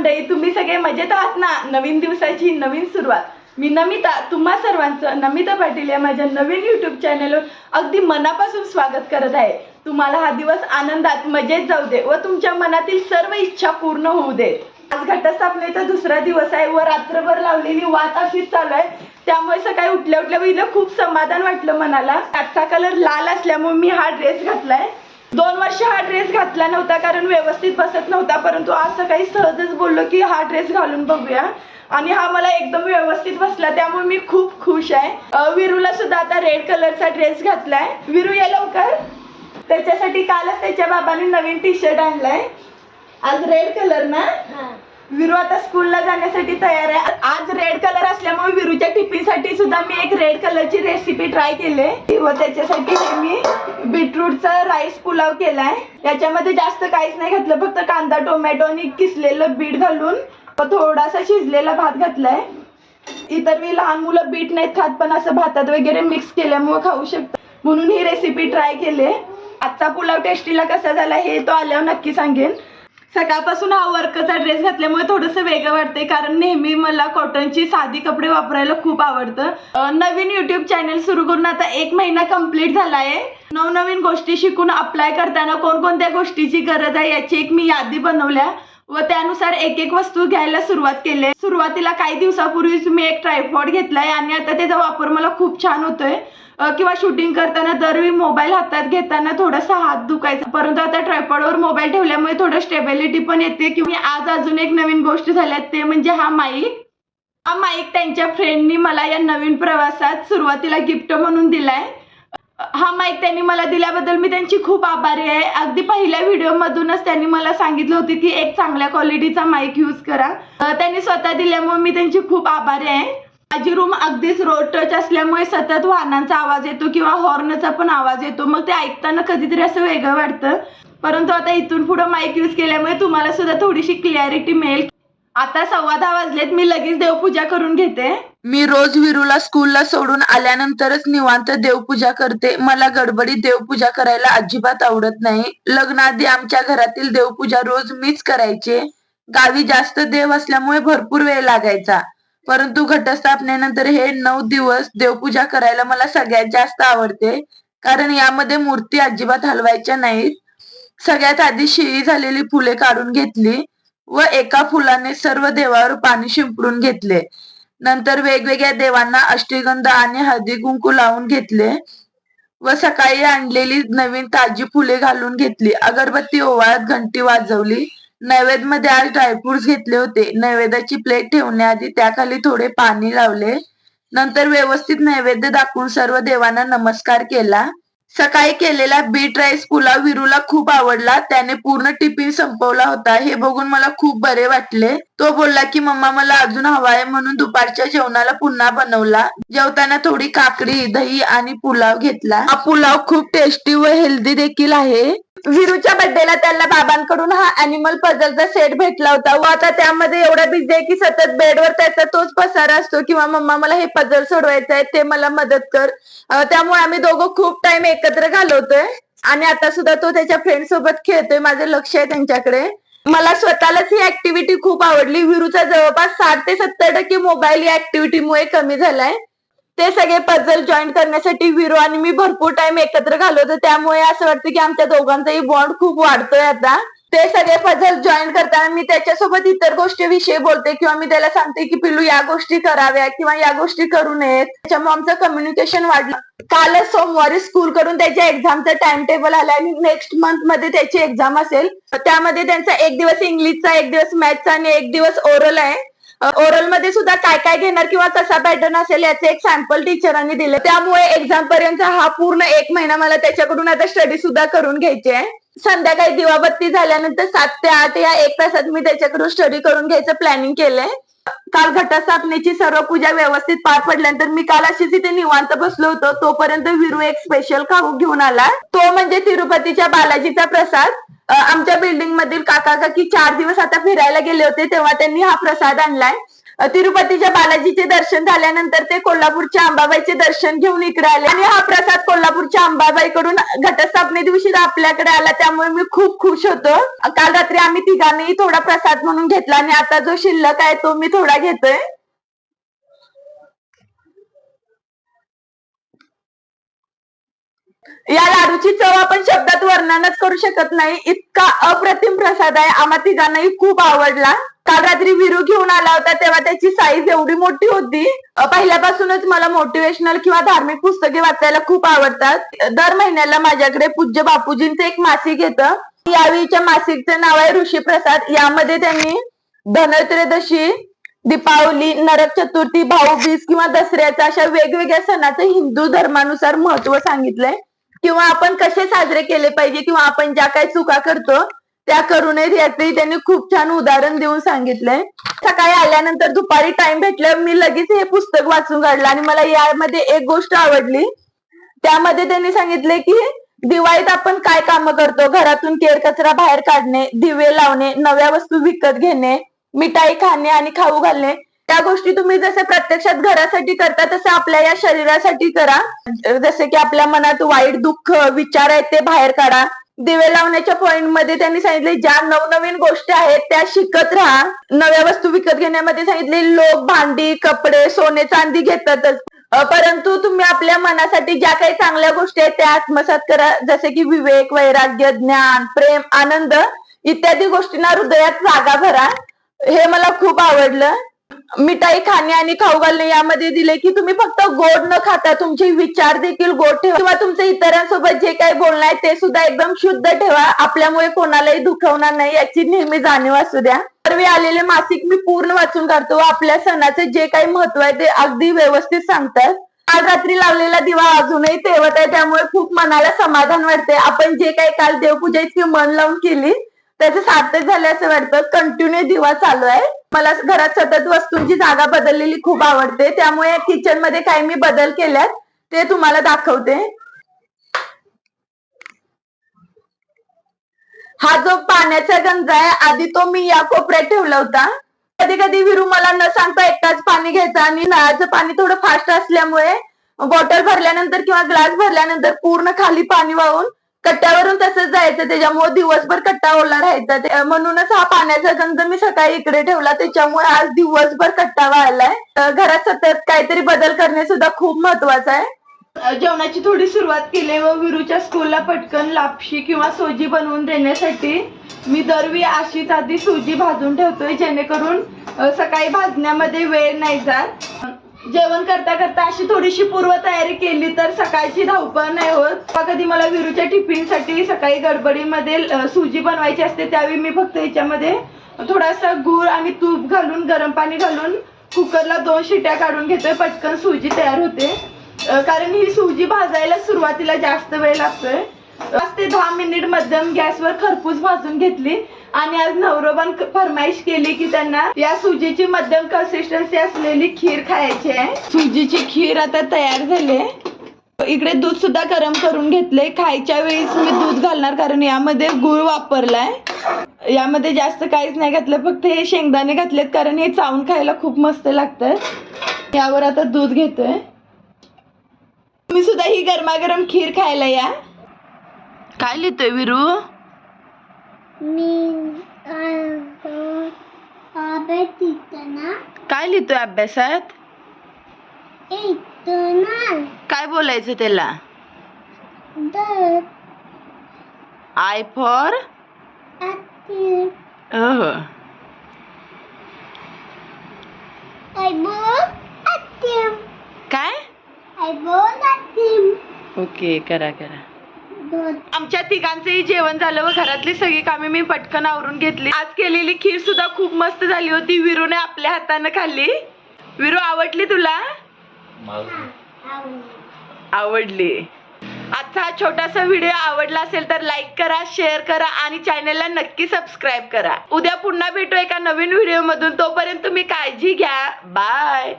मंडळी तुम्ही सगळे मजेत आहात ना? नवीन दिवसाची नवीन सुरुवात. मी नमिता तुम्हा सर्वांचं नमिता पाटील या माझ्या नवीन युट्यूब चॅनलवर अगदी मनापासून स्वागत करत आहे. तुम्हाला हा दिवस आनंदात मजेत जाऊ दे व तुमच्या मनातील सर्व इच्छा पूर्ण होऊ दे. आज घटस्थापनेचा दुसरा दिवस आहे व रात्रभर लावलेली वात अशीच चालू आहे. त्यामुळे सकाळी उठल्या उठल्या खूप समाधान वाटलं मनाला. आजचा कलर लाल असल्यामुळे मी हा ड्रेस घातलाय. दोन वर्ष हा ड्रेस घातला नव्हता कारण व्यवस्थित बसत नव्हता परंतु आज सकाळी सहजच बोललो की हा ड्रेस घालून बघूया. आणि हा मला एकदम व्यवस्थित बसला त्यामुळे मी खूप खुश आहे. विरूला सुद्धा आता रेड कलरचा ड्रेस घातलाय. विरू या लवकर. त्याच्यासाठी कालच त्याच्या बाबाने नवीन टी शर्ट आणलाय. आज रेड कलर ना? विरू आता स्कूलला जाण्यासाठी तयार आहे. आज रेड कलर असल्यामुळे विरूच्या टिफिनसाठी सुद्धा मी एक रेड कलरची रेसिपी ट्राय केली व त्याच्यासाठी मी बीटरूटचा राईस पुलाव केलाय. याच्यामध्ये जास्त काहीच नाही घातलं फक्त कांदा टोमॅटो आणि किसलेलं बीट घालून थोडासा शिजलेला भात घातलाय. इतर मी लहान मुलं बीट नाहीत खात पण असं भातात वगैरे मिक्स केल्यामुळे खाऊ शकतात म्हणून ही रेसिपी ट्राय केली आजचा पुलाव टेस्टीला कसा झाला हे तो आल्यावर नक्की सांगेन. सकाळपासून हा वर्कचा ड्रेस घातल्यामुळे थोडंसं वेगळं वाटतंय. कारण नेहमी मला कॉटनची साधी कपडे वापरायला खूप आवडतं. नवीन युट्यूब चॅनल सुरू करून आता एक महिना कंप्लीट झाला आहे नवनवीन गोष्टी शिकून अप्लाय करताना कोणकोणत्या गोष्टीची गरज आहे याची एक मी यादी बनवल्या व त्यानुसार एक एक वस्तू घ्यायला सुरुवात केली. आहे. सुरुवातीला काही दिवसापूर्वीच मी एक ट्रायपॉड घेतलाय आणि आता त्याचा वापर मला खूप छान होतोय. किंवा शूटिंग करताना दरवेळी मोबाईल हातात घेताना थोडासा हात दुखायचा. परंतु आता ट्रायपॉडवर मोबाईल ठेवल्यामुळे थोडं स्टेबिलिटी पण येते. किंवा आज अजून एक नवीन गोष्ट झाल्यात ते म्हणजे हा माईक हा माईक त्यांच्या फ्रेंडनी मला या नवीन प्रवासात सुरुवातीला गिफ्ट म्हणून दिलाय. हा माईक त्यांनी मला दिल्याबद्दल मी त्यांची खूप आभारी आहे. अगदी पहिल्या व्हिडिओमधूनच त्यांनी मला सांगितलं होते की एक चांगल्या क्वालिटीचा माईक यूज करा. त्यांनी स्वतः दिल्यामुळे मी त्यांची खूप आभारी आहे. माझी रूम अगदीच रोड टच असल्यामुळे सतत वाहनांचा आवाज येतो किंवा हॉर्नचा पण आवाज येतो. मग ते ऐकताना कधीतरी असं वेगळं वाटतं. परंतु आता इथून पुढे माईक यूज केल्यामुळे तुम्हाला सुद्धा थोडीशी क्लॅरिटी मिळेल. आता सव्वा दहा वाजलेत मी लगेच देवपूजा करून घेते. मी रोज विरूला स्कूलला सोडून आल्यानंतरच निवांत देवपूजा करते. मला गडबडीत देवपूजा करायला अजिबात आवडत नाही. लग्नाआधी आमच्या घरातील देवपूजा रोज मीच करायचे. गावी जास्त देव असल्यामुळे भरपूर वेळ लागायचा. परंतु घटस्थापनेनंतर हे नऊ दिवस देवपूजा करायला मला सगळ्यात जास्त आवडते. कारण यामध्ये मूर्ती अजिबात हलवायच्या नाहीत. सगळ्यात आधी शिळी झालेली फुले काढून घेतली व एका फुलाने सर्व देवावर पाणी शिंपडून घेतले. नंतर वेगवेगळ्या देवांना अष्टगंध आणि हळदी कुंकू लावून घेतले व सकाळी आणलेली नवीन ताजी फुले घालून घेतली. अगरबत्ती ओवाळत घंटी वाजवली. नैवेद्यमध्ये आज ड्रायफ्रुट्स घेतले होते. नैवेद्याची प्लेट ठेवण्याआधी त्याखाली थोडे पाणी लावले. नंतर व्यवस्थित नैवेद्य दाखवून सर्व देवांना नमस्कार केला. सकाळी केलेला बीट राईस पुलाव विरूला खूप आवडला. त्याने पूर्ण टिफिन संपवला होता. हे बघून मला खूप बरे वाटले. तो बोलला की मम्मा मला अजून हवा आहे म्हणून दुपारच्या जेवणाला पुन्हा बनवला. जेवताना थोडी काकडी दही आणि पुलाव घेतला. हा पुलाव खूप टेस्टी व हेल्दी देखील आहे. विरूच्या बर्थडेला त्याला बाबांकडून हा अॅनिमल पझलचा सेट भेटला होता. व आता त्यामध्ये एवढा बिझी आहे की सतत बेडवर त्याचा तोच पसारा असतो किंवा मम्मा मला हे पझल सोडवायचं आहे ते मला मदत कर. त्यामुळे आम्ही दोघं खूप टाइम एकत्र घालवतोय. आणि आता सुद्धा तो त्याच्या फ्रेंड सोबत खेळतोय माझं लक्ष आहे त्यांच्याकडे. मला स्वतःलाच ही ऍक्टिव्हिटी खूप आवडली. विरूचा जवळपास साठ ते सत्तर टक्के मोबाईल या ऍक्टिव्हिटीमुळे कमी झालाय. ते सगळे पझल जॉईन करण्यासाठी विरो आणि मी भरपूर टाइम एकत्र घालवतो. त्यामुळे असं वाटतं की आमच्या दोघांचाही बॉन्ड खूप वाढतोय आता. ते सगळे पझल जॉईन करताना मी त्याच्यासोबत इतर गोष्टीविषयी बोलते किंवा मी त्याला सांगते की पिलू या गोष्टी कराव्या किंवा या गोष्टी करू नयेत. त्याच्यामुळे आमचं कम्युनिकेशन वाढलं. कालच सोमवारी स्कूल कडून त्याच्या एक्झामचं टाइम टेबल आलं आणि नेक्स्ट मंथमध्ये त्याची एक्झाम असेल. त्यामध्ये त्यांचा एक दिवस इंग्लिशचा एक दिवस मॅथचा आणि एक दिवस ओरल आहे. ओरलमध्ये सुद्धा काय काय घेणार किंवा कसा पॅटर्न असेल याचे एक सॅम्पल टीचरांनी दिले. त्यामुळे एक्झाम पर्यंत हा पूर्ण एक महिना मला त्याच्याकडून आता स्टडी सुद्धा करून घ्यायची आहे. संध्याकाळी दिवाबत्ती झाल्यानंतर सात ते आठ या एक तासात मी त्याच्याकडून स्टडी करून घ्यायचं प्लॅनिंग केलंय. काल घटस्थापनेची सर्व पूजा व्यवस्थित पार पडल्यानंतर मी काल अशीच इथे निवांत बसलो होतो. तोपर्यंत विरू एक स्पेशल खाऊ घेऊन आला. तो म्हणजे तिरुपतीच्या बालाजीचा प्रसाद. आमच्या बिल्डिंग मधील काका काकी चार दिवस आता फिरायला गेले होते तेव्हा त्यांनी हा प्रसाद आणलाय. तिरुपतीच्या बालाजीचे दर्शन झाल्यानंतर ते कोल्हापूरच्या अंबाबाईचे दर्शन घेऊन इकडे आले. आणि हा प्रसाद कोल्हापूरच्या अंबाबाईकडून घटस्थापने दिवशी आपल्याकडे आला. त्यामुळे मी खूप खुश होतो. काल रात्री आम्ही तिघांनी थोडा प्रसाद म्हणून घेतला. आणि आता जो शिल्लक आहे तो मी थोडा घेतोय. या लाडूची चव आपण शब्दात वर्णनच करू शकत नाही. इतका अप्रतिम प्रसाद आहे. आम्हा तिघांनाही खूप आवडला. काल रात्री विरू घेऊन आला होता तेव्हा त्याची साईज एवढी मोठी होती. पहिल्यापासूनच मला मोटिवेशनल किंवा धार्मिक पुस्तके वाचायला खूप आवडतात. दर महिन्याला माझ्याकडे पूज्य बापूजींचं एक मासिक येतं. यावेळीच्या मासिकचं नाव आहे ऋषी प्रसाद यामध्ये त्यांनी धनत्रयोदशी दीपावली नरक चतुर्थी भाऊबीज किंवा दसऱ्याचा अशा वेगवेगळ्या सणाचं हिंदू धर्मानुसार महत्त्व सांगितलंय. किंवा आपण कसे साजरे केले पाहिजे किंवा आपण ज्या काही चुका करतो त्या करू नयेत याचंही त्यांनी खूप छान उदाहरण देऊन सांगितलंय. सकाळी आल्यानंतर दुपारी टाइम भेटल्यावर मी लगेच हे पुस्तक वाचून काढलं आणि मला यामध्ये एक गोष्ट आवडली. त्यामध्ये त्यांनी सांगितले की दिवाळीत आपण काय कामं करतो? घरातून केर कचरा बाहेर काढणे दिवे लावणे नव्या वस्तू विकत घेणे मिठाई खाणे आणि खाऊ घालणे. त्या गोष्टी तुम्ही जसे प्रत्यक्षात घरासाठी करता तसं आपल्या या शरीरासाठी करा. जसे की आपल्या मनात वाईट दुःख विचार आहेत ते बाहेर काढा. दिवे लावण्याच्या पॉइंटमध्ये त्यांनी सांगितले ज्या नवनवीन गोष्टी आहेत त्या शिकत राहा. नव्या वस्तू विकत घेण्यामध्ये सांगितले लोक भांडी कपडे सोने चांदी घेतातच. परंतु तुम्ही आपल्या मनासाठी ज्या काही चांगल्या गोष्टी आहेत त्या आत्मसात करा. जसे की विवेक वैराग्य ज्ञान प्रेम आनंद इत्यादी गोष्टींना हृदयात जागा भरा. हे मला खूप आवडलं. मिठाई खाणे आणि खाऊ घालणे यामध्ये दिले की तुम्ही फक्त गोड न खाता तुमचे विचार देखील गोड ठेवा. किंवा तुमचे इतरांसोबत जे काही बोलणं आहे ते सुद्धा एकदम शुद्ध ठेवा. आपल्यामुळे कोणालाही दुखवणार नाही याची नेहमी जाणीव असू द्या. सर्व आलेले मासिक मी पूर्ण वाचून काढतो आपल्या सणाचे जे काही महत्त्व आहे ते अगदी व्यवस्थित सांगतात. काल रात्री लावलेला दिवा अजूनही तेवत आहे. त्यामुळे खूप मनाला समाधान वाटते आपण जे काही काल देवपूजा इतकी मन लावून केली त्याचं सार्थक झाले असं वाटतं. कंटिन्यू दिवा चालू आहे. मला घरात सतत वस्तूंची जागा बदललेली खूप आवडते. त्यामुळे किचनमध्ये काही मी बदल केल्यात ते तुम्हाला दाखवते. हा जो पाण्याचा गंज आहे आधी तो मी या कोपऱ्यात ठेवला होता. कधी कधी विरू मला न सांगता एकटाच पाणी घ्यायचा आणि नळाचं पाणी थोडं फास्ट असल्यामुळे बॉटल भरल्यानंतर किंवा ग्लास भरल्यानंतर पूर्ण खाली पाणी वाहून कट्ट्यावरून तसंच जायचं त्याच्यामुळे दिवसभर कट्टा ओला राहायचा. म्हणूनच हा पाण्याचा गंज मी सकाळी इकडे ठेवला. त्याच्यामुळे आज दिवसभर कट्टा वाळलाय. घरात सतत काहीतरी बदल करणे सुद्धा खूप महत्वाचं आहे. जेवणाची थोडी सुरुवात केली व विरूच्या स्कूलला पटकन लापशी किंवा सोजी बनवून देण्यासाठी मी दरवी अशीच आधी सुजी भाजून ठेवतोय जेणेकरून सकाळी भाजण्यामध्ये वेळ नाही जात. जेवण करता करता अशी थोडीशी पूर्व तयारी केली तर सकाळची धावपळ नाही होत. किंवा कधी मला विरूच्या टिफिनसाठी सकाळी गडबडीमध्ये सुजी बनवायची असते त्यावेळी मी फक्त याच्यामध्ये थोडासा गूळ आणि तूप घालून गरम पाणी घालून कुकरला दोन शिट्या काढून घेतोय पटकन सुजी तयार होते. कारण ही सुजी भाजायला सुरुवातीला जास्त वेळ लागतोय. पाच ते दहा मिनिट मध्यम गॅसवर खरपूस भाजून घेतली. आणि आज नवरोबान फरमाईश केली की त्यांना या सुजीची मध्यम कन्सिस्टन्सी असलेली खीर खायची आहे. सुजीची खीर आता तयार झाली इकडे दूध सुद्धा गरम करून घेतले खायच्या वेळेस मी दूध घालणार कारण यामध्ये गुळ वापरलाय. यामध्ये जास्त काहीच नाही घातलं फक्त हे शेंगदाणे घातलेत कारण हे चावून खायला खूप मस्त लागतं यावर आता दूध घेतोय. तुम्ही सुद्धा ही गरमागरम खीर खायला या. काय लिहितोय विरू? मी काय लिहितोय अभ्यासात? काय बोलायचं त्याला? आय फॉर? काय? ओके करा करा. आमच्या तिघांचंही जेवण झालं व घरातली सगळी कामे मी पटकन आवरून घेतली. आज केलेली खीर सुद्धा खूप मस्त झाली होती. विरूने आपल्या हातानं खाल्ली. विरू आवडली तुला? आवडली. आवडली आजचा हा छोटासा व्हिडिओ आवडला असेल तर लाईक करा शेअर करा आणि चॅनलला नक्की सबस्क्राईब करा. उद्या पुन्हा भेटू एका नवीन व्हिडिओ मधून तोपर्यंत तुम्ही काळजी घ्या. बाय